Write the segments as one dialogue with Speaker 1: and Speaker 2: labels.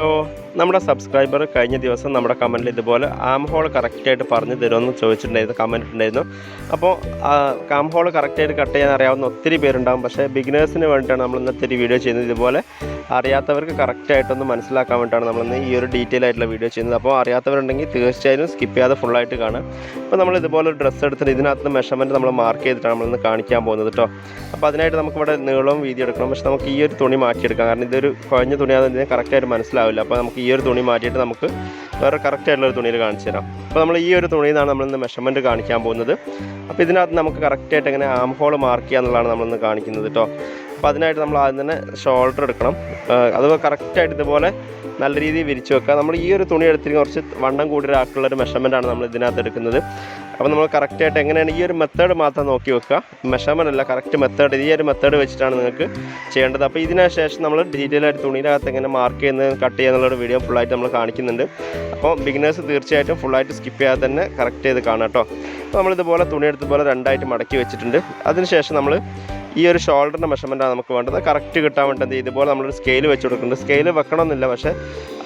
Speaker 1: Hello നമ്മുടെ subscriber കഴിഞ്ഞ ദിവസം നമ്മുടെ കമന്റിൽ ഇതുപോലെ ആം ഹോൾ കറക്റ്റായിട്ട് പറഞ്ഞു തരുമെന്ന് ചോദിച്ചിട്ടുണ്ടായിരുന്നു കമന്റ് ഉണ്ടായിരുന്നു അപ്പോൾ ആം ഹോൾ കറക്റ്റായിട്ട് കട്ട് ചെയ്യാൻ അറിയാവുന്ന ഒത്തിരി പേരുണ്ടാകും പക്ഷേ ബിഗിനേഴ്സിന് വേണ്ടിയിട്ടാണ് നമ്മൾ ഇന്നത്തെ ഒരു വീഡിയോ ചെയ്യുന്നത്. ഇതുപോലെ അറിയാത്തവർക്ക് കറക്റ്റായിട്ടൊന്ന് മനസ്സിലാക്കാൻ വേണ്ടിയിട്ടാണ് നമ്മളിന്ന് ഈ ഒരു ഡീറ്റെയിൽ ആയിട്ടുള്ള വീഡിയോ ചെയ്യുന്നത്. അപ്പോൾ അറിയാത്തവരുണ്ടെങ്കിൽ തീർച്ചയായും സ്കിപ്പ് ചെയ്യാതെ ഫുള്ളായിട്ട് കാണാം അപ്പോൾ നമ്മൾ ഇതുപോലെ ഡ്രസ്സ് എടുത്തിട്ട് ഇതിനകത്ത് മെഷർമെന്റ് നമ്മൾ മാർക്ക് ചെയ്തിട്ടാണ് നമ്മളിന്ന് കാണിക്കാൻ പോകുന്നത് കേട്ടോ അപ്പോൾ അതിനായിട്ട് നമുക്ക് ഇവിടെ നീളവും വീതി എടുക്കണം. പക്ഷേ നമുക്ക് ഈ ഒരു തുണി മാറ്റിയെടുക്കാം. കാരണം ഇതൊരു കുഴഞ്ഞ തുണിയാണെന്ന് ഇതിനെ കറക്റ്റായിട്ട് മനസ്സിലാവില്ല. അപ്പോൾ നമുക്ക് ഈ ഒരു തുണി മാറ്റിയിട്ട് നമുക്ക് വേറെ കറക്റ്റായിട്ടുള്ള ഒരു തുണിയിൽ കാണിച്ചു തരാം. അപ്പോൾ നമ്മൾ ഈ ഒരു തുണിയിൽ നിന്നാണ് നമ്മളിന്ന് മെഷർമെന്റ് കാണിക്കാൻ പോകുന്നത്. അപ്പോൾ ഇതിനകത്ത് നമുക്ക് കറക്റ്റായിട്ട് എങ്ങനെ ആം ഹോൾ മാർക്ക് ചെയ്യുക എന്നുള്ളതാണ് നമ്മളിന്ന് കാണിക്കുന്നത് കേട്ടോ അപ്പോൾ അതിനായിട്ട് നമ്മൾ ആദ്യം തന്നെ ഷോൾഡർ എടുക്കണം. അത് കറക്റ്റായിട്ട് ഇതുപോലെ നല്ല രീതിയിൽ വിരിച്ചു വെക്കുക. നമ്മൾ ഈ ഒരു തുണി എടുത്തിരിക്കുന്ന കുറച്ച് വണ്ണം കൂടിയ ആക്കുള്ള ഒരു മെഷർമെന്റ് ആണ് നമ്മൾ ഇതിനകത്ത് എടുക്കുന്നത്. അപ്പോൾ നമ്മൾ കറക്റ്റായിട്ട് എങ്ങനെയാണ് ഈ ഒരു മെത്തേഡ് മാത്രം നോക്കി വെക്കുക. മെഷർമെന്റ് അല്ല കറക്റ്റ് മെത്തേഡ് ഈ ഒരു മെത്തേഡ് വെച്ചിട്ടാണ് നിങ്ങൾക്ക് ചെയ്യേണ്ടത്. അപ്പോൾ ഇതിന് ശേഷം നമ്മൾ ഡീറ്റെയിൽ ആയിട്ട് തുണിയിനകത്ത് എങ്ങനെ മാർക്ക് ചെയ്യുന്നത് കട്ട് ചെയ്യുന്നുള്ള വീഡിയോ ഫുള്ളായിട്ട് നമ്മൾ കാണിക്കുന്നുണ്ട്. അപ്പോൾ ബിഗിനേഴ്സ് തീർച്ചയായിട്ടും ഫുള്ളായിട്ട് സ്കിപ്പ് ചെയ്യാതെ തന്നെ കറക്റ്റ് ചെയ്ത് കാണാം കേട്ടോ. അപ്പോൾ നമ്മളിതുപോലെ തുണി എടുത്തതുപോലെ രണ്ടായിട്ട് മടക്കി വെച്ചിട്ടുണ്ട്. അതിനുശേഷം നമ്മൾ ഈ ഒരു ഷോൾഡറിന്റെ മെഷർമെന്റാണ് നമുക്ക് വേണ്ടത്. കറക്റ്റ് കിട്ടാൻ വേണ്ടത് ഇതുപോലെ നമ്മളൊരു സ്കെയിൽ വെച്ച് കൊടുക്കുന്നുണ്ട്. സ്കെയിൽ വെക്കണമെന്നില്ല പക്ഷേ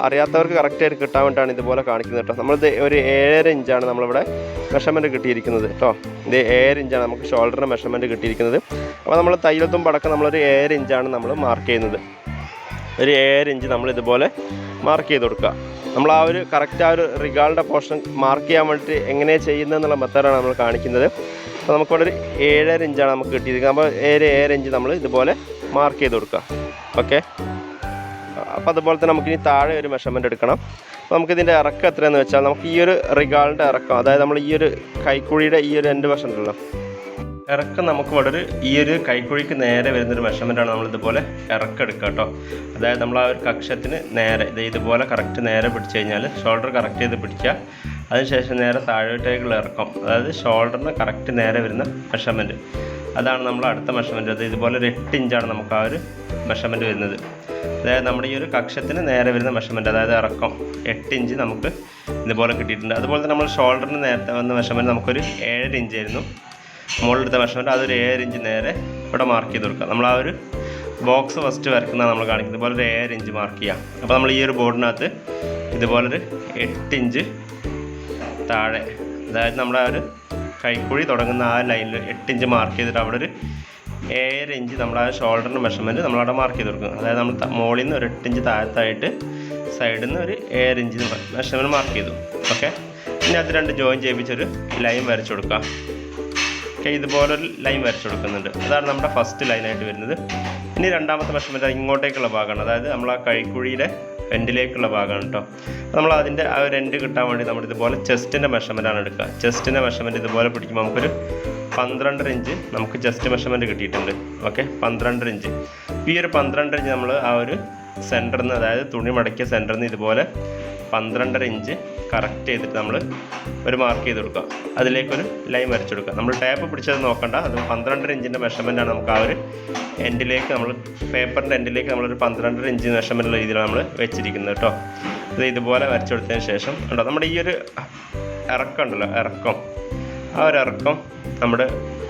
Speaker 1: അറിയാത്തവർക്ക് കറക്റ്റായിട്ട് കിട്ടാൻ വേണ്ടിയിട്ടാണ് ഇതുപോലെ കാണിക്കുന്നത് കേട്ടോ. നമ്മളിത് ഒരു ഏഴര ഇഞ്ചാണ് നമ്മളിവിടെ മെഷർമെന്റ് കിട്ടിയിരിക്കുന്നത് കേട്ടോ. ഇത് ഏഴര ഇഞ്ചാണ് നമുക്ക് ഷോൾഡറിന്റെ മെഷർമെന്റ് കിട്ടിയിരിക്കുന്നത്. അപ്പോൾ നമ്മൾ തയ്യലത്തും പടക്കം നമ്മളൊരു ഏഴര ഇഞ്ചാണ് നമ്മൾ മാർക്ക് ചെയ്യുന്നത്. ഒരു ഏഴര ഇഞ്ച് നമ്മൾ ഇതുപോലെ മാർക്ക് ചെയ്ത് കൊടുക്കുക. നമ്മൾ ആ ഒരു കറക്റ്റ് ആ ഒരു റിഗാളിന്റെ പോർഷൻ മാർക്ക് ചെയ്യാൻ വേണ്ടിയിട്ട് എങ്ങനെയാണ് ചെയ്യുന്നത് എന്നുള്ള മെത്തേഡാണ് നമ്മൾ കാണിക്കുന്നത്. അപ്പോൾ നമുക്കിവിടെ ഒരു ഏഴര ഇഞ്ചാണ് നമുക്ക് കിട്ടിയിരിക്കുന്നത്. അപ്പോൾ ഏഴ് ഏഴര ഇഞ്ച് നമ്മൾ ഇതുപോലെ മാർക്ക് ചെയ്ത് കൊടുക്കുക. ഓക്കെ അപ്പോൾ അതുപോലെ തന്നെ നമുക്കിനി താഴെ ഒരു മെഷർമെന്റ് എടുക്കണം. അപ്പോൾ നമുക്കിതിന്റെ ഇറക്കം എത്രയെന്ന് വെച്ചാൽ നമുക്ക് ഈ ഒരു റിഗാളിന്റെ ഇറക്കം അതായത് നമ്മൾ ഈ ഒരു കൈക്കുഴിയുടെ ഈ ഒരു രണ്ട് വശം ഉണ്ടല്ലോ. ഇറക്കം നമുക്ക് ഒരു ഈ ഒരു കൈക്കുഴിക്ക് നേരെ വരുന്നൊരു മെഷർമെന്റാണ് നമ്മൾ ഇതുപോലെ ഇറക്കം എടുക്കുക കേട്ടോ. അതായത് നമ്മൾ ആ ഒരു കക്ഷത്തിന് നേരെ ഇത് ഇതുപോലെ കറക്റ്റ് നേരെ പിടിച്ചു കഴിഞ്ഞാൽ ഷോൾഡർ കറക്റ്റ് ചെയ്ത് പിടിക്കുക. അതിനുശേഷം നേരെ താഴോട്ടേക്കുള്ള ഇറക്കം അതായത് ഷോൾഡറിന് കറക്റ്റ് നേരെ വരുന്ന മെഷർമെന്റ് അതാണ് നമ്മൾ അടുത്ത മെഷർമെന്റ് അത് ഇതുപോലെ ഒരു എട്ട് ഇഞ്ചാണ് നമുക്ക് ആ ഒരു മെഷർമെന്റ് വരുന്നത്. അതായത് നമ്മുടെ ഈ ഒരു കക്ഷത്തിന് നേരെ വരുന്ന മെഷർമെന്റ് അതായത് ഇറക്കം. എട്ട് ഇഞ്ച് നമുക്ക് ഇതുപോലെ കിട്ടിയിട്ടുണ്ട്. അതുപോലെ തന്നെ നമ്മൾ ഷോൾഡറിന് നേരത്തെ വന്ന മെഷർമെന്റ് നമുക്കൊരു ഏഴര ഇഞ്ച് ആയിരുന്നു. മുകളിലെടുത്ത മെഷർമെന്റ് അതൊരു ഏഴര ഇഞ്ച് നേരെ ഇവിടെ മാർക്ക് ചെയ്ത് കൊടുക്കുക. നമ്മൾ ആ ഒരു ബോക്സ് ഫസ്റ്റ് വരക്കുന്നതാണ് നമ്മൾ കാണിക്കുന്നത്. ഇതുപോലെ ഒരു ഏഴര ഇഞ്ച് മാർക്ക് ചെയ്യാം അപ്പോൾ നമ്മൾ ഈ ഒരു ബോർഡിനകത്ത് ഇതുപോലൊരു എട്ട് ഇഞ്ച് താഴെ. അതായത് നമ്മുടെ ആ ഒരു കൈക്കുഴി തുടങ്ങുന്ന ആ ലൈനിൽ എട്ട് ഇഞ്ച് മാർക്ക് ചെയ്തിട്ട് അവിടെ ഒരു ഏഴര ഇഞ്ച് നമ്മൾ ആ ഷോൾഡറിന്റെ മെഷർമെന്റ് നമ്മളവിടെ മാർക്ക് ചെയ്ത് കൊടുക്കും. അതായത് നമ്മൾ മുകളിൽ നിന്ന് ഒരു എട്ട് ഇഞ്ച് താഴത്തായിട്ട് സൈഡിൽ നിന്ന് ഒരു ഏഴര ഇഞ്ച് മെഷർമെന്റ് മാർക്ക് ചെയ്തു. ഓക്കെ ഇനി അത് രണ്ട് ജോയിൻ ചെയ്യിപ്പിച്ചൊരു ലൈൻ വരച്ചു കൊടുക്കാം. ഓക്കെ ഇതുപോലൊരു ലൈൻ വരച്ചു കൊടുക്കുന്നുണ്ട്. അതാണ് നമ്മുടെ ഫസ്റ്റ് ലൈനായിട്ട് വരുന്നത്. ഇനി രണ്ടാമത്തെ മെഷർമെന്റ് ഇങ്ങോട്ടേക്കുള്ള ഭാഗമാണ്. അതായത് നമ്മൾ ആ കൈക്കുഴിയുടെ എൻഡിലേക്കുള്ള ഭാഗമാണ് കേട്ടോ നമ്മൾ അതിന്റെ ആ ഒരു എൻഡ് കിട്ടാൻ വേണ്ടി നമ്മൾ ഇതുപോലെ ചെസ്റ്റിന്റെ മെഷർമെന്റാണ് എടുക്കുക. ചെസ്റ്റിന്റെ മെഷർമെന്റ് ഇതുപോലെ പിടിക്കുമ്പോൾ നമുക്കൊരു പന്ത്രണ്ടര ഇഞ്ച് നമുക്ക് ചെസ്റ്റ് മെഷർമെന്റ് കിട്ടിയിട്ടുണ്ട്. ഓക്കെ പന്ത്രണ്ടര ഇഞ്ച് ഈ ഒരു പന്ത്രണ്ടര ഇഞ്ച് നമ്മൾ ആ ഒരു സെന്ററിൽ നിന്ന് അതായത് തുണി മടക്കിയ സെന്ററിൽ നിന്ന് ഇതുപോലെ പന്ത്രണ്ടര ഇഞ്ച് കറക്റ്റ് ചെയ്തിട്ട് നമ്മൾ ഒരു മാർക്ക് ചെയ്ത് കൊടുക്കുക. അതിലേക്കൊരു ലൈൻ വരച്ചു കൊടുക്കുക. നമ്മൾ ടാപ്പ് പിടിച്ചത് നോക്കണ്ട. അത് പന്ത്രണ്ടര ഇഞ്ചിന്റെ മെഷർമെന്റാണ് നമുക്ക് ആ ഒരു എൻഡിലേക്ക് നമ്മൾ പേപ്പറിന്റെ എൻഡിലേക്ക് നമ്മളൊരു പന്ത്രണ്ടര ഇഞ്ച് മെഷർമെന്റുള്ള രീതിയിലാണ് നമ്മൾ വെച്ചിരിക്കുന്നത് കേട്ടോ. ഇത് ഇതുപോലെ വരച്ചു കൊടുത്തതിന് ശേഷം ഉണ്ടോ നമ്മുടെ ഈ ഒരു ഇറക്കം ഉണ്ടല്ലോ ഇറക്കം. ആ ഒരു ഇറക്കം നമ്മൾ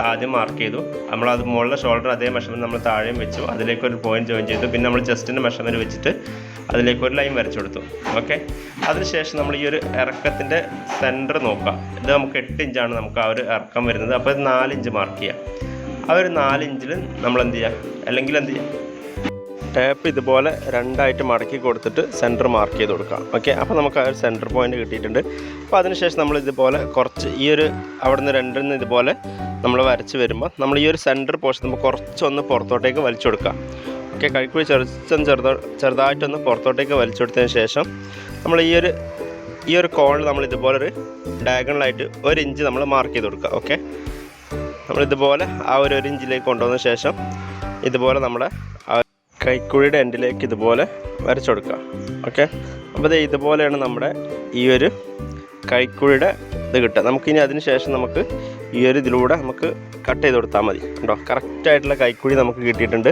Speaker 1: ആദ്യം മാർക്ക് ചെയ്തു. നമ്മൾ അത് മുകളിലെ ഷോൾഡർ അതേ മെഷർമെന്റ് നമ്മൾ താഴെയും വെച്ചു. അതിലേക്ക് ഒരു പോയിന്റ് ജോയിൻ ചെയ്തു. പിന്നെ നമ്മൾ ചെസ്റ്റിന്റെ മെഷർമെന്റ് വെച്ചിട്ട് അതിലേക്ക് ഒരു ലൈൻ വരച്ചു കൊടുത്തു. ഓക്കെ അതിനുശേഷം നമ്മൾ ഈ ഒരു ഇറക്കത്തിന്റെ സെന്റർ നോക്കാം. ഇത് നമുക്ക് എട്ട് ഇഞ്ചാണ് നമുക്ക് ആ ഒരു ഇറക്കം വരുന്നത്. അപ്പോൾ ഇത് നാല് ഇഞ്ച് മാർക്ക് ചെയ്യാം. ആ ഒരു നാല് ഇഞ്ചിൽ നമ്മൾ എന്ത് ചെയ്യുക അല്ലെങ്കിൽ എന്ത് ചെയ്യുക ടാപ്പ് ഇതുപോലെ രണ്ടായിട്ട് മടക്കി കൊടുത്തിട്ട് സെന്റർ മാർക്ക് ചെയ്ത് കൊടുക്കാം. ഓക്കെ അപ്പോൾ നമുക്ക് ആ ഒരു സെന്റർ പോയിന്റ് കിട്ടിയിട്ടുണ്ട്. അപ്പോൾ അതിനുശേഷം നമ്മൾ ഇതുപോലെ കുറച്ച് ഈ ഒരു അവിടെ നിന്ന് രണ്ടിൽ നിന്ന് ഇതുപോലെ നമ്മൾ വരച്ച് വരുമ്പോൾ നമ്മൾ ഈ ഒരു സെന്റർ പോർഷൻ നമ്മൾ കുറച്ചൊന്ന് പുറത്തോട്ടേക്ക് വലിച്ചു കൊടുക്കാം. ഓക്കെ കൈക്കുഴി ചെറുച്ചം ചെറുതോ ചെറുതായിട്ടൊന്ന് പുറത്തോട്ടേക്ക് വലിച്ചു കൊടുത്തതിന് ശേഷം നമ്മൾ ഈ ഒരു ഈ ഒരു കോണിൽ നമ്മൾ ഇതുപോലെ ഒരു ഡയഗണലായിട്ട് ഒരു ഇഞ്ച് നമ്മൾ മാർക്ക് ചെയ്ത് കൊടുക്കുക ഓക്കെ നമ്മളിതുപോലെ ആ ഒരു ഒരു ഇഞ്ചിലേക്ക് കൊണ്ടുവന്ന ശേഷം ഇതുപോലെ നമ്മുടെ കൈക്കുഴിയുടെ എൻഡിലേക്ക് ഇതുപോലെ വരച്ചു കൊടുക്കുക ഓക്കെ അപ്പോൾ ഇത് ഇതുപോലെയാണ് നമ്മുടെ ഈ ഒരു കൈക്കുഴിയുടെ ഇത് കിട്ടുക. നമുക്കിനി അതിന് ശേഷം നമുക്ക് ഈ ഒരു ഇതിലൂടെ നമുക്ക് കട്ട് ചെയ്ത് കൊടുത്താൽ മതി കേട്ടോ കറക്റ്റായിട്ടുള്ള കൈക്കുഴി നമുക്ക് കിട്ടിയിട്ടുണ്ട്.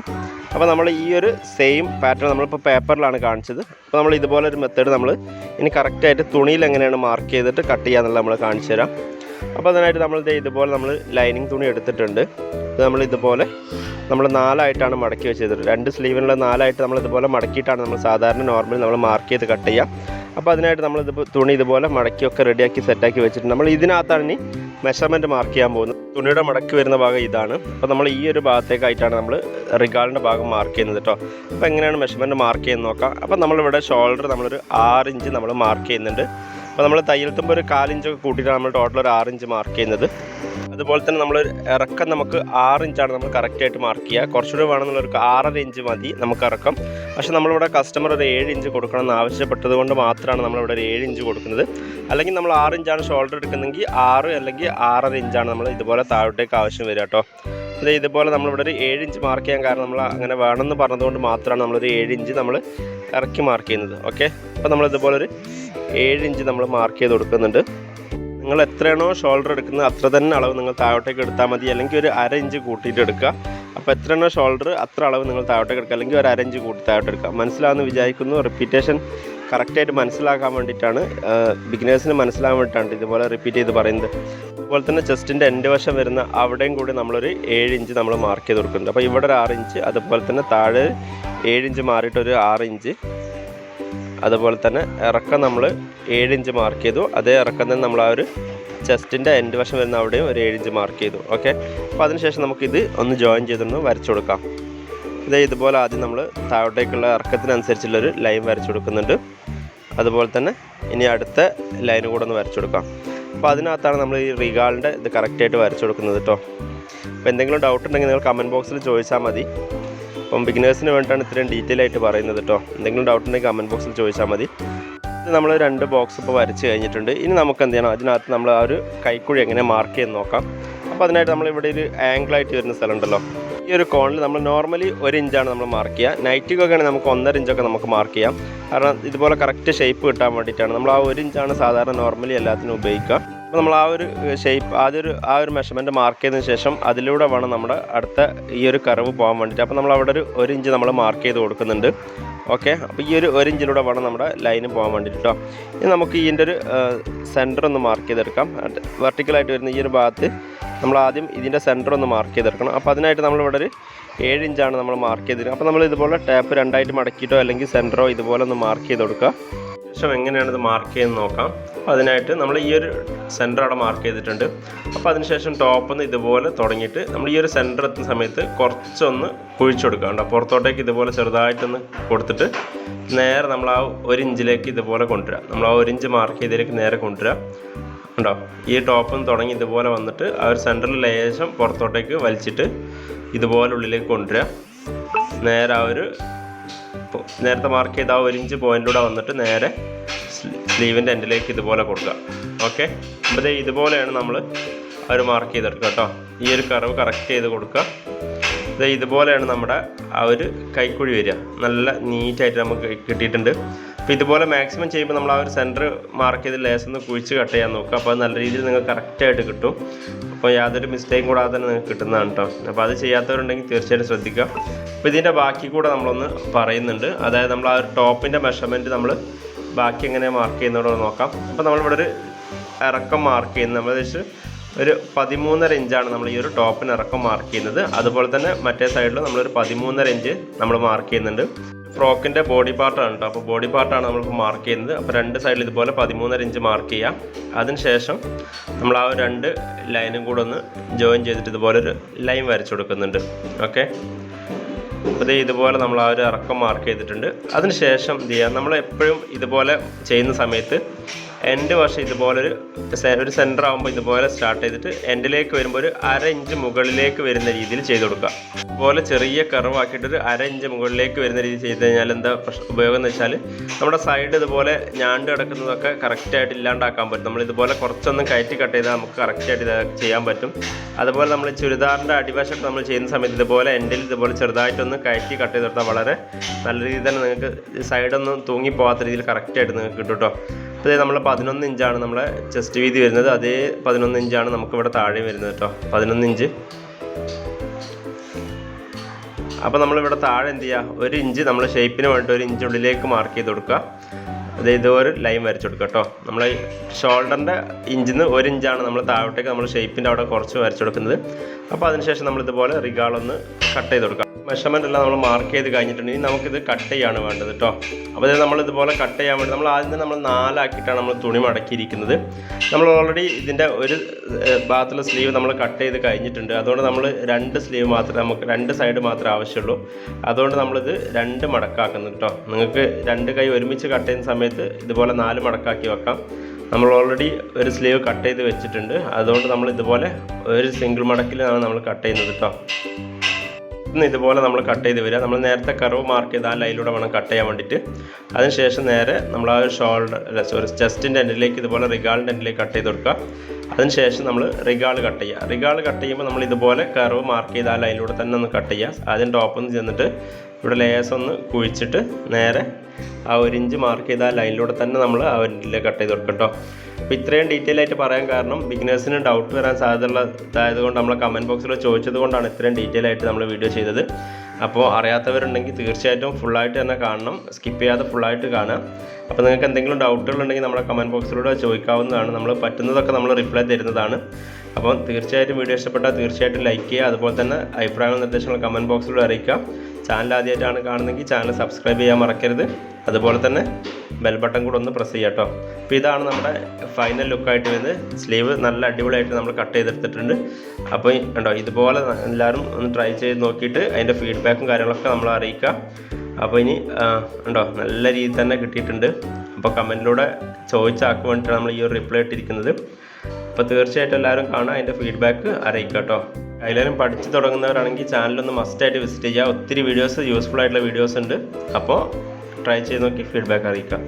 Speaker 1: അപ്പോൾ നമ്മൾ ഈ ഒരു സെയിം പാറ്റേൺ നമ്മളിപ്പോൾ പേപ്പറിലാണ് കാണിച്ചത്. അപ്പോൾ നമ്മൾ ഇതുപോലെ ഒരു മെത്തേഡ് നമ്മൾ ഇനി കറക്റ്റായിട്ട് തുണിയിൽ എങ്ങനെയാണ് മാർക്ക് ചെയ്തിട്ട് കട്ട് ചെയ്യാന്നുള്ളത് നമ്മൾ കാണിച്ചു തരാം. അപ്പോൾ അതിനായിട്ട് നമ്മൾ ഇതുപോലെ നമ്മൾ ലൈനിങ് തുണി എടുത്തിട്ടുണ്ട്. നമ്മൾ ഇതുപോലെ നമ്മൾ നാലായിട്ടാണ് മടക്കി വെച്ചത്. രണ്ട് സ്ലീവിനുള്ള നാലായിട്ട് നമ്മൾ ഇതുപോലെ മടക്കിയിട്ടാണ് നമ്മൾ സാധാരണ നോർമലി നമ്മൾ മാർക്ക് ചെയ്ത് കട്ട് ചെയ്യുക അപ്പോൾ അതിനായിട്ട് നമ്മൾ ഇത് തുണി ഇതുപോലെ മടക്കിയൊക്കെ റെഡിയാക്കി സെറ്റാക്കി വെച്ചിട്ട് നമ്മൾ ഇതിനകത്താണ് ഇനി മെഷർമെന്റ് മാർക്ക് ചെയ്യാൻ പോകുന്നത്. തുണിയുടെ മടക്കി വരുന്ന ഭാഗം ഇതാണ്. അപ്പോൾ നമ്മൾ ഈ ഒരു ഭാഗത്തേക്കായിട്ടാണ് നമ്മൾ റിഗാളിന്റെ ഭാഗം മാർക്ക് ചെയ്യുന്നത് കേട്ടോ അപ്പോൾ എങ്ങനെയാണ് മെഷർമെന്റ് മാർക്ക് ചെയ്യുന്നത് നോക്കാം. അപ്പോൾ നമ്മളിവിടെ ഷോൾഡർ നമ്മളൊരു ആറ് ഇഞ്ച് നമ്മൾ മാർക്ക് ചെയ്യുന്നുണ്ട്. അപ്പോൾ നമ്മൾ തയ്യൽ ഒരു കാലിഞ്ചൊക്കെ കൂട്ടിയിട്ടാണ് നമ്മൾ ടോട്ടൽ ഒരു ആറ് ഇഞ്ച് മാർക്ക് ചെയ്യുന്നത്. അതുപോലെ തന്നെ നമ്മൾ ഇറക്കം നമുക്ക് ആറ് ഇഞ്ചാണ് നമ്മൾ കറക്റ്റായിട്ട് മാർക്ക് ചെയ്യുക കുറച്ചുകൂടെ വേണമെന്നുള്ളവർക്ക് ആറര ഇഞ്ച് മതി നമുക്ക് ഇറക്കം. പക്ഷേ നമ്മളിവിടെ കസ്റ്റമർ ഒരു ഏഴ് ഇഞ്ച് കൊടുക്കണം എന്ന് ആവശ്യപ്പെട്ടത് കൊണ്ട് മാത്രമാണ് നമ്മളിവിടെ ഒരു ഏഴ് ഇഞ്ച് കൊടുക്കുന്നത്. അല്ലെങ്കിൽ നമ്മൾ ആറ് ഇഞ്ചാണ് ഷോൾഡർ എടുക്കുന്നതെങ്കിൽ ആറ് അല്ലെങ്കിൽ ആറര ഇഞ്ചാണ് നമ്മൾ ഇതുപോലെ താഴോട്ടേക്ക് ആവശ്യം വരിക കേട്ടോ. അത് ഇതുപോലെ നമ്മളിവിടെ ഒരു ഏഴ് ഇഞ്ച് മാർക്ക് ചെയ്യാൻ കാരണം നമ്മൾ അങ്ങനെ വേണമെന്ന് പറഞ്ഞതുകൊണ്ട് മാത്രമാണ് നമ്മളൊരു ഏഴ് ഇഞ്ച് നമ്മൾ ഇറക്കി മാർക്ക് ചെയ്യുന്നത്. ഓക്കെ അപ്പോൾ നമ്മൾ ഇതുപോലെ ഒരു ഏഴ് ഇഞ്ച് നമ്മൾ മാർക്ക് ചെയ്ത് കൊടുക്കുന്നുണ്ട്. നിങ്ങൾ എത്രയാണോ ഷോൾഡർ എടുക്കുന്നത് അത്ര തന്നെ അളവ് നിങ്ങൾ താഴോട്ടേക്ക് എടുത്താൽ മതി. അല്ലെങ്കിൽ ഒരു അര ഇഞ്ച് കൂട്ടിയിട്ട് എടുക്കുക. അപ്പോൾ എത്രയാണോ ഷോൾഡർ അത്ര അളവ് നിങ്ങൾ താഴോട്ടേക്ക് എടുക്കുക. അല്ലെങ്കിൽ ഒരു അര ഇഞ്ച് കൂട്ടി താഴോട്ട് എടുക്കുക. മനസ്സിലാവുമെന്ന് വിചാരിക്കുന്നു. റിപ്പീറ്റേഷൻ കറക്റ്റായിട്ട് മനസ്സിലാക്കാൻ വേണ്ടിയിട്ടാണ്. ബിഗിനേഴ്സിന് മനസ്സിലാകാൻ വേണ്ടിയിട്ടാണ് ഇതുപോലെ റിപ്പീറ്റ് ചെയ്ത് പറയുന്നത്. അതുപോലെ തന്നെ ചെസ്റ്റിന്റെ എന്റെ വശം വരുന്ന അവിടെയും കൂടി നമ്മളൊരു ഏഴ് ഇഞ്ച് നമ്മൾ മാർക്ക് ചെയ്ത് കൊടുക്കുന്നുണ്ട്. അപ്പോൾ ഇവിടെ ഒരു ആറ് ഇഞ്ച് അതുപോലെ തന്നെ താഴെ ഏഴ് ഇഞ്ച് മാറിയിട്ട് ഒരു ആറ് ഇഞ്ച് അതുപോലെ തന്നെ ഇറക്കം നമ്മൾ ഏഴ് ഇഞ്ച് മാർക്ക് ചെയ്തു. അതേ ഇറക്കം തന്നെ നമ്മൾ ആ ഒരു ചെസ്റ്റിന്റെ എൻഡ് വശം വരുന്ന അവിടെയും ഒരു ഏഴ് ഇഞ്ച് മാർക്ക് ചെയ്തു ഓക്കെ അപ്പോൾ അതിനുശേഷം നമുക്കിത് ഒന്ന് ജോയിൻ ചെയ്തൊന്ന് വരച്ചു കൊടുക്കാം. ഇതേ ഇതുപോലെ ആദ്യം നമ്മൾ താഴോട്ടേക്കുള്ള ഇറക്കത്തിനനുസരിച്ചുള്ളൊരു ലൈൻ വരച്ചു കൊടുക്കുന്നുണ്ട്. അതുപോലെ തന്നെ ഇനി അടുത്ത ലൈനും കൂടെ ഒന്ന് വരച്ചു കൊടുക്കാം. അപ്പോൾ അതിനകത്താണ് നമ്മൾ ഈ റിഗാളിന്റെ ഇത് കറക്റ്റായിട്ട് വരച്ചു കൊടുക്കുന്നത് കേട്ടോ അപ്പോൾ എന്തെങ്കിലും ഡൗട്ട് ഉണ്ടെങ്കിൽ നിങ്ങൾ കമന്റ് ബോക്സിൽ ചോദിച്ചാൽ മതി. അപ്പം ബിഗിനേഴ്സിന് വേണ്ടിയിട്ടാണ് ഇത്രയും ഡീറ്റെയിൽ ആയിട്ട് പറയുന്നത് കേട്ടോ എന്തെങ്കിലും ഡൗട്ട് ഉണ്ടെങ്കിൽ കമന്റ് ബോക്സിൽ ചോദിച്ചാൽ മതി. നമ്മൾ രണ്ട് ബോക്സ് ഇപ്പോൾ വരച്ച് കഴിഞ്ഞിട്ടുണ്ട്. ഇനി നമുക്ക് എന്ത് ചെയ്യണം? അതിനകത്ത് നമ്മൾ ആ ഒരു കൈക്കുഴി എങ്ങനെ മാർക്ക് ചെയ്ത് നോക്കാം. അപ്പോൾ അതിനായിട്ട് നമ്മൾ ഇവിടെ ഒരു ആംഗിളായിട്ട് വരുന്ന സ്ഥലം ഉണ്ടല്ലോ. ഈ ഒരു കോണിൽ നമ്മൾ നോർമലി ഒരു ഇഞ്ചാണ് നമ്മൾ മാർക്ക് ചെയ്യുക. നൈറ്റിക്കൊക്കെ ആണെങ്കിൽ നമുക്ക് ഒന്നര ഇഞ്ചൊക്കെ നമുക്ക് മാർക്ക് ചെയ്യാം. കാരണം ഇതുപോലെ കറക്റ്റ് ഷേപ്പ് കിട്ടാൻ വേണ്ടിയിട്ടാണ്. നമ്മൾ ആ ഒരു ഇഞ്ചാണ് സാധാരണ നോർമലി എല്ലാത്തിനും ഉപയോഗിക്കുക. അപ്പോൾ നമ്മൾ ആ ഒരു ഷേപ്പ് ആദ്യം ഒരു ആ ഒരു മെഷർമെന്റ് മാർക്ക് ചെയ്തതിന് ശേഷം അതിലൂടെ വേണം നമ്മുടെ അടുത്ത ഈ ഒരു കറവ് പോകാൻ വേണ്ടിയിട്ട് അപ്പോൾ നമ്മൾ അവിടെ ഒരു ഒരു ഇഞ്ച് നമ്മൾ മാർക്ക് ചെയ്ത് കൊടുക്കുന്നുണ്ട്. ഓക്കെ അപ്പോൾ ഈ ഒരു ഒരു ഇഞ്ചിലൂടെ വേണം നമ്മുടെ ലൈന് പോകാൻ വേണ്ടിയിട്ട് കേട്ടോ ഇനി നമുക്ക് ഇതിന്റെ ഒരു സെന്റർ ഒന്ന് മാർക്ക് ചെയ്തെടുക്കാം. വെർട്ടിക്കലായിട്ട് വരുന്ന ഈ ഒരു ഭാഗത്ത് നമ്മൾ ആദ്യം ഇതിന്റെ സെന്റർ ഒന്ന് മാർക്ക് ചെയ്തെടുക്കണം. അപ്പോൾ അതിനായിട്ട് നമ്മളിവിടെ ഒരു ഏഴ് ഇഞ്ചാണ് നമ്മൾ മാർക്ക് ചെയ്തിരിക്കുന്നത്. അപ്പോൾ നമ്മൾ ഇതുപോലെ ടാപ്പ് രണ്ടായിട്ട് മടക്കിയിട്ടോ അല്ലെങ്കിൽ സെന്ററോ ഇതുപോലെ ഒന്ന് മാർക്ക് ചെയ്ത് കൊടുക്കുക. ശേഷം എങ്ങനെയാണ് ഇത് മാർക്ക് ചെയ്യുന്നത് നോക്കാം. അപ്പോൾ അതിനായിട്ട് നമ്മൾ ഈ ഒരു സെന്റർ അവിടെ മാർക്ക് ചെയ്തിട്ടുണ്ട്. അപ്പോൾ അതിനുശേഷം ടോപ്പിൽ നിന്ന് ഇതുപോലെ തുടങ്ങിയിട്ട് നമ്മൾ ഈ ഒരു സെന്റർ എത്തുന്ന സമയത്ത് കുറച്ചൊന്ന് കുഴിച്ചു കൊടുക്കുക. കേട്ടോ പുറത്തോട്ടേക്ക് ഇതുപോലെ ചെറുതായിട്ടൊന്ന് കൊടുത്തിട്ട് നേരെ നമ്മൾ ആ ഒരു ഇഞ്ചിലേക്ക് ഇതുപോലെ കൊണ്ടുവരിക. നമ്മൾ ആ ഒരു ഇഞ്ച് മാർക്ക് ചെയ്തതിലേക്ക് നേരെ കൊണ്ടുവരിക. ഉണ്ടോ ഈ ടോപ്പിൽ നിന്ന് തുടങ്ങി ഇതുപോലെ വന്നിട്ട് ആ ഒരു സെന്ററിൽ ലേശം പുറത്തോട്ടേക്ക് വലിച്ചിട്ട് ഇതുപോലെ ഉള്ളിലേക്ക് കൊണ്ടുവരിക. നേരെ ആ ഒരു ഇപ്പോൾ നേരത്തെ മാർക്ക് ചെയ്ത ആ ഒരു ഇഞ്ച് പോയിന്റിലൂടെ വന്നിട്ട് നേരെ സ്ലീവിന്റെ എൻഡിലേക്ക് ഇതുപോലെ കൊടുക്കുക. ഓക്കെ അപ്പോൾ ഇതുപോലെയാണ് നമ്മൾ അവർ മാർക്ക് ചെയ്തെടുക്കുക കേട്ടോ. ഈ ഒരു കറവ് കറക്റ്റ് ചെയ്ത് കൊടുക്കുക. ഇത് ഇതുപോലെയാണ് നമ്മുടെ ആ ഒരു കൈക്കുഴി വരിക. നല്ല നീറ്റായിട്ട് നമുക്ക് കിട്ടിയിട്ടുണ്ട്. അപ്പോൾ ഇതുപോലെ മാക്സിമം ചെയ്യുമ്പോൾ നമ്മൾ ആ ഒരു സെന്റർ മാർക്ക് ചെയ്ത് ലേസ് ഒന്ന് കുഴിച്ച് കട്ട് ചെയ്യാൻ നോക്കുക. അപ്പോൾ നല്ല രീതിയിൽ നിങ്ങൾക്ക് കറക്റ്റായിട്ട് കിട്ടും. അപ്പോൾ യാതൊരു മിസ്റ്റേക്കും കൂടാതെ തന്നെ നിങ്ങൾക്ക് കിട്ടുന്നതാണ് കേട്ടോ അപ്പോൾ അത് ചെയ്യാത്തവരുണ്ടെങ്കിൽ തീർച്ചയായിട്ടും ശ്രദ്ധിക്കുക. അപ്പോൾ ഇതിന്റെ ബാക്കി കൂടെ നമ്മളൊന്ന് പറയുന്നുണ്ട്. അതായത് നമ്മൾ ആ ഒരു ടോപ്പിന്റെ മെഷർമെന്റ് നമ്മൾ ബാക്കി എങ്ങനെ മാർക്ക് ചെയ്യുന്നതോടെ നോക്കാം. അപ്പോൾ നമ്മളിവിടെ ഒരു ഇറക്കം മാർക്ക് ചെയ്യുന്നത് നമ്മൾ ഒരു പതിമൂന്നര ഇഞ്ചാണ് നമ്മൾ ഈ ഒരു ടോപ്പിന് ഇറക്കം മാർക്ക് ചെയ്യുന്നത്. അതുപോലെ തന്നെ മറ്റേ സൈഡിൽ നമ്മളൊരു പതിമൂന്നര ഇഞ്ച് നമ്മൾ മാർക്ക് ചെയ്യുന്നുണ്ട്. ഫ്രോക്കിന്റെ ബോഡി പാർട്ടാണ് കേട്ടോ. അപ്പോൾ ബോഡി പാർട്ടാണ് നമ്മൾ മാർക്ക് ചെയ്യുന്നത്. അപ്പോൾ രണ്ട് സൈഡിൽ ഇതുപോലെ പതിമൂന്നര ഇഞ്ച് മാർക്ക് ചെയ്യാം. അതിനുശേഷം നമ്മൾ ആ രണ്ട് ലൈനും കൂടെ ഒന്ന് ജോയിൻ ചെയ്തിട്ട് ഇതുപോലെ ഒരു ലൈൻ വരച്ചു കൊടുക്കുന്നുണ്ട്. ഓക്കെ അപ്പോൾ ദേ ഇതുപോലെ നമ്മൾ ആ ഒരു ഇറക്കം മാർക്ക് ചെയ്തിട്ടുണ്ട്. അതിനുശേഷം എന്ത് ചെയ്യുക നമ്മൾ എപ്പോഴും ഇതുപോലെ ചെയ്യുന്ന സമയത്ത് എൻഡ് വശം ഇതുപോലെ ഒരു സെന്റർ ആകുമ്പോൾ ഇതുപോലെ സ്റ്റാർട്ട് ചെയ്തിട്ട് എൻഡിലേക്ക് വരുമ്പോൾ ഒരു അര ഇഞ്ച് മുകളിലേക്ക് വരുന്ന രീതിയിൽ ചെയ്ത് കൊടുക്കുക. ഇതുപോലെ ചെറിയ കർവാക്കിയിട്ട് ഒരു അര ഇഞ്ച് മുകളിലേക്ക് വരുന്ന രീതി ചെയ്ത് കഴിഞ്ഞാൽ എന്താ ഉപയോഗം എന്ന് വെച്ചാൽ നമ്മുടെ സൈഡ് ഇതുപോലെ ഞാണ്ട് കിടക്കുന്നതൊക്കെ കറക്റ്റായിട്ട് ഇല്ലാണ്ടാക്കാൻ പറ്റും. നമ്മൾ ഇതുപോലെ കുറച്ചൊന്നും കയറ്റി കട്ട് ചെയ്താൽ നമുക്ക് കറക്റ്റായിട്ട് ചെയ്യാൻ പറ്റും. അതുപോലെ നമ്മൾ ചുരിദാറിന്റെ അടിവശമൊക്കെ നമ്മൾ ചെയ്യുന്ന സമയത്ത് ഇതുപോലെ എൻഡിൽ ഇതുപോലെ ചെറുതായിട്ടൊന്ന് കയറ്റി കട്ട് ചെയ്ത് കൊടുത്താൽ വളരെ നല്ല രീതിയിൽ തന്നെ നിങ്ങൾക്ക് സൈഡൊന്നും തൂങ്ങിപ്പോകാത്ത രീതിയിൽ കറക്റ്റായിട്ട് നിങ്ങൾക്ക് കിട്ടും കേട്ടോ അപ്പോൾ നമ്മൾ പതിനൊന്ന് ഇഞ്ചാണ് നമ്മളെ ചെസ്റ്റ് വീതി വരുന്നത്. അതേ പതിനൊന്ന് ഇഞ്ചാണ് നമുക്ക് ഇവിടെ താഴെ വരുന്നത് കേട്ടോ. പതിനൊന്ന് ഇഞ്ച്. അപ്പോൾ നമ്മളിവിടെ താഴെ എന്ത് ചെയ്യുക ഒരു ഇഞ്ച് നമ്മൾ ഷേപ്പിന് വേണ്ടിയിട്ട് ഒരു ഇഞ്ച് ഉള്ളിലേക്ക് മാർക്ക് ചെയ്ത് കൊടുക്കുക. അത് ഇതൊരു ലൈൻ വരച്ചു കൊടുക്കുക കേട്ടോ. നമ്മൾ ഷോൾഡറിന്റെ ഇഞ്ചിന്ന് ഒരു ഇഞ്ചാണ് നമ്മൾ താഴോട്ടേക്ക് നമ്മൾ ഷേപ്പിന്റെ അവിടെ കുറച്ച് വരച്ചു കൊടുക്കുന്നത്. അപ്പോൾ അതിനുശേഷം നമ്മളിതുപോലെ റിഗാളൊന്ന് കട്ട് ചെയ്ത് കൊടുക്കാം. മെഷർമെന്റ് എല്ലാം നമ്മൾ മാർക്ക് ചെയ്ത് കഴിഞ്ഞിട്ടുണ്ടെങ്കിൽ നമുക്കിത് കട്ട് ചെയ്യാണ് വേണ്ടത് കേട്ടോ അപ്പോൾ ഇത് നമ്മളിതുപോലെ കട്ട് ചെയ്യാൻ വേണ്ടി നമ്മൾ ആദ്യം നമ്മൾ നാലാക്കിയിട്ടാണ് നമ്മൾ തുണി മടക്കിയിരിക്കുന്നത്. നമ്മൾ ഓൾറെഡി ഇതിന്റെ ഒരു ഭാഗത്തുള്ള സ്ലീവ് നമ്മൾ കട്ട് ചെയ്ത് കഴിഞ്ഞിട്ടുണ്ട്. അതുകൊണ്ട് നമ്മൾ രണ്ട് സ്ലീവ് മാത്രമേ നമുക്ക് രണ്ട് സൈഡ് മാത്രമേ ആവശ്യമുള്ളൂ. അതുകൊണ്ട് നമ്മളിത് രണ്ട് മടക്കാക്കുന്നു കേട്ടോ നിങ്ങൾക്ക് രണ്ട് കൈ ഒരുമിച്ച് കട്ട് ചെയ്യുന്ന സമയത്ത് ഇതുപോലെ നാല് മടക്കാക്കി വെക്കാം. നമ്മൾ ഓൾറെഡി ഒരു സ്ലീവ് കട്ട് ചെയ്ത് വെച്ചിട്ടുണ്ട്. അതുകൊണ്ട് നമ്മൾ ഇതുപോലെ ഒരു സിംഗിൾ മടക്കിലാണ് നമ്മൾ കട്ട് ചെയ്യുന്നത് കേട്ടോ ഇന്ന് ഇതുപോലെ നമ്മൾ കട്ട് ചെയ്ത് വരിക. നമ്മൾ നേരത്തെ കർവ് മാർക്ക് ചെയ്ത് ആ ലൈനിലൂടെ വേണം കട്ട് ചെയ്യാൻ വേണ്ടിയിട്ട്. അതിനുശേഷം നേരെ നമ്മൾ ആ ഒരു ഷോൾഡർ അല്ല സോറി ചെസ്റ്റിന്റെ എൻഡിലേക്ക് ഇതുപോലെ റിഗാളിന്റെ എൻഡിലേക്ക് കട്ട് ചെയ്ത് കൊടുക്കുക. അതിനുശേഷം നമ്മൾ റിഗാൾ കട്ട് ചെയ്യുക. റിഗാൾ കട്ട് ചെയ്യുമ്പോൾ നമ്മൾ ഇതുപോലെ കർവ് മാർക്ക് ചെയ്ത് ആ ലൈനിലൂടെ തന്നെ ഒന്ന് കട്ട് ചെയ്യുക. ആദ്യം ടോപ്പിൽ നിന്ന് ചെന്നിട്ട് ഇവിടെ ലേസ് ഒന്ന് കുഴിച്ചിട്ട് നേരെ ആ ഒരു ഇഞ്ച് മാർക്ക് ചെയ്ത ആ ലൈനിലൂടെ തന്നെ നമ്മൾ ആ ഒരു കട്ട് ചെയ്ത് കൊടുക്കും കേട്ടോ അപ്പോൾ ഇത്രയും ഡീറ്റെയിൽ ആയിട്ട് പറയാൻ കാരണം ബിഗിനേഴ്സിന് ഡൗട്ട് വരാൻ സാധ്യതയുള്ള ഇതായതുകൊണ്ട് നമ്മളെ കമന്റ് ബോക്സിൽ ചോദിച്ചത് കൊണ്ടാണ് ഇത്രയും ഡീറ്റെയിൽ ആയിട്ട് നമ്മൾ വീഡിയോ ചെയ്തത്. അപ്പോൾ അറിയാത്തവരുണ്ടെങ്കിൽ തീർച്ചയായിട്ടും ഫുള്ളായിട്ട് തന്നെ കാണണം. സ്കിപ്പ് ചെയ്യാതെ ഫുള്ളായിട്ട് കാണുക. അപ്പോൾ നിങ്ങൾക്ക് എന്തെങ്കിലും ഡൗട്ടുകൾ ഉണ്ടെങ്കിൽ നമ്മുടെ കമന്റ് ബോക്സിലൂടെ ചോദിക്കാവുന്നതാണ്. നമ്മൾ പറ്റുന്നതൊക്കെ നമ്മൾ റിപ്ലൈ തരുന്നതാണ്. അപ്പോൾ തീർച്ചയായിട്ടും വീഡിയോ ഇഷ്ടപ്പെട്ടാൽ തീർച്ചയായിട്ടും ലൈക്ക് ചെയ്യുക. അതുപോലെ തന്നെ അഭിപ്രായങ്ങളും നിർദ്ദേശങ്ങളും കമന്റ് ബോക്സിലൂടെ അറിയിക്കുക. ചാനൽ ആദ്യമായിട്ടാണ് കാണുന്നതെങ്കിൽ ചാനൽ സബ്സ്ക്രൈബ് ചെയ്യാൻ മറക്കരുത്. അതുപോലെ തന്നെ ബെൽ ബട്ടൺ കൂടെ ഒന്ന് പ്രസ് ചെയ്യാം കേട്ടോ അപ്പോൾ ഇതാണ് നമ്മുടെ ഫൈനൽ ലുക്കായിട്ട് വരുന്നത്. സ്ലീവ് നല്ല അടിപൊളിയായിട്ട് നമ്മൾ കട്ട് ചെയ്തെടുത്തിട്ടുണ്ട്. അപ്പോൾ ഉണ്ടോ ഇതുപോലെ എല്ലാവരും ഒന്ന് ട്രൈ ചെയ്ത് നോക്കിയിട്ട് അതിന്റെ ഫീഡ്ബാക്കും കാര്യങ്ങളൊക്കെ നമ്മൾ അറിയിക്കുക. അപ്പോൾ ഇനി ഉണ്ടോ നല്ല രീതിയിൽ തന്നെ കിട്ടിയിട്ടുണ്ട്. അപ്പോൾ കമന്റിലൂടെ ചോദിച്ചാക്ക് വേണ്ടിയിട്ടാണ് നമ്മൾ ഈ ഒരു റിപ്ലൈ ഇട്ടിരിക്കുന്നത്. അപ്പോൾ തീർച്ചയായിട്ടും എല്ലാവരും കാണാം അതിന്റെ ഫീഡ്ബാക്ക് അറിയിക്കാം കേട്ടോ അതിലും പഠിച്ചു തുടങ്ങുന്നവരാണെങ്കിൽ ചാനലൊന്ന് മസ്റ്റായിട്ട് വിസിറ്റ് ചെയ്യുക. ഒത്തിരി വീഡിയോസ് യൂസ്ഫുൾ ആയിട്ടുള്ള വീഡിയോസ് ഉണ്ട്. അപ്പോൾ ട്രൈ ചെയ്ത് നോക്കി ഫീഡ്ബാക്ക് അറിയിക്കാം